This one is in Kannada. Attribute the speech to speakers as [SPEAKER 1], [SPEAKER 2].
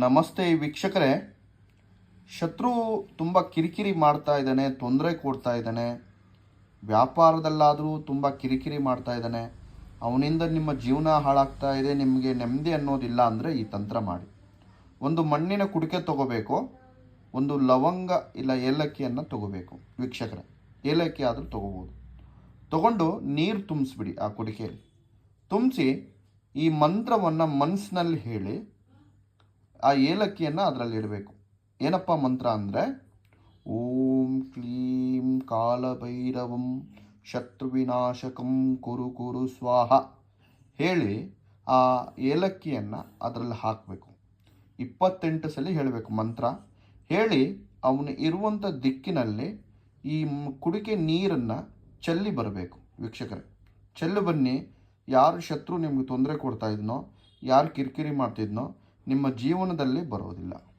[SPEAKER 1] ನಮಸ್ತೆ ವೀಕ್ಷಕರೇ. ಶತ್ರು ತುಂಬ ಕಿರಿಕಿರಿ ಮಾಡ್ತಾ ಇದ್ದಾನೆ, ತೊಂದರೆ ಕೊಡ್ತಾ ಇದ್ದಾನೆ. ವ್ಯಾಪಾರದಲ್ಲಾದರೂ ತುಂಬ ಕಿರಿಕಿರಿ ಮಾಡ್ತಾ ಇದ್ದಾನೆ. ಅವನಿಂದ ನಿಮ್ಮ ಜೀವನ ಹಾಳಾಗ್ತಾ ಇದೆ, ನಿಮಗೆ ನೆಮ್ಮದಿ ಅನ್ನೋದಿಲ್ಲ ಅಂದರೆ ಈ ತಂತ್ರ ಮಾಡಿ. ಒಂದು ಮಣ್ಣಿನ ಕುಡಿಕೆ ತಗೋಬೇಕು, ಒಂದು ಲವಂಗ ಇಲ್ಲ ಏಲಕ್ಕಿಯನ್ನು ತಗೋಬೇಕು. ವೀಕ್ಷಕರೇ, ಏಲಕ್ಕಿ ಆದರೂ ತಗೋಬೋದು. ತಗೊಂಡು ನೀರು ತುಂಬಿಸ್ಬಿಡಿ ಆ ಕುಡಿಕೆಯಲ್ಲಿ. ತುಂಬಿಸಿ ಈ ಮಂತ್ರವನ್ನು ಮನಸ್ಸಿನಲ್ಲಿ ಹೇಳಿ ಆ ಏಲಕ್ಕಿಯನ್ನು ಅದರಲ್ಲಿ ಇಡಬೇಕು. ಏನಪ್ಪ ಮಂತ್ರ ಅಂದರೆ, ಓಂ ಕ್ಲೀಂ ಕಾಲಭೈರವಂ ಶತ್ರುವಿನಾಶಕಂ ಕುರು ಕುರು ಸ್ವಾಹ ಹೇಳಿ ಆ ಏಲಕ್ಕಿಯನ್ನು ಅದರಲ್ಲಿ ಹಾಕಬೇಕು. ಇಪ್ಪತ್ತೆಂಟು ಸಲ ಹೇಳಬೇಕು ಮಂತ್ರ. ಹೇಳಿ ಅವನು ಇರುವಂಥ ದಿಕ್ಕಿನಲ್ಲಿ ಈ ಕುಡಿಕೆ ನೀರನ್ನು ಚೆಲ್ಲಿ ಬರಬೇಕು ವೀಕ್ಷಕರೇ. ಚೆಲ್ಲು ಬನ್ನಿ, ಯಾರು ಶತ್ರು ನಿಮಗೆ ತೊಂದರೆ ಕೊಡ್ತಾ ಇದ್ನೋ, ಯಾರು ಕಿರಿಕಿರಿ ಮಾಡ್ತಿದ್ನೋ ನಿಮ್ಮ ಜೀವನದಲ್ಲಿ ಬರೋದಿಲ್ಲ